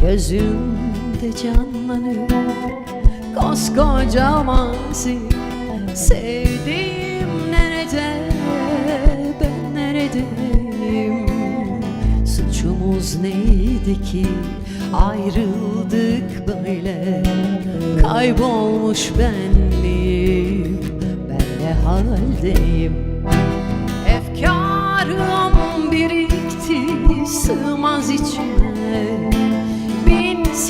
Gözümde canlanır Koskoca mazi Sevdiğim nerede Ben neredeyim? Suçumuz neydi ki Ayrıldık böyle? Kaybolmuş benliğim Ben ne haldeyim? Efkarım birikti sığmaz içime Bin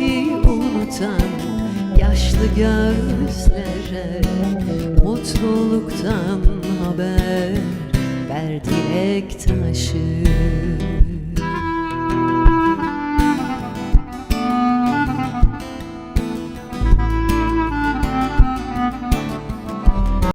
Gülmeyi unutan yaşlı gözlere Mutluluktan haber ver dilek taşı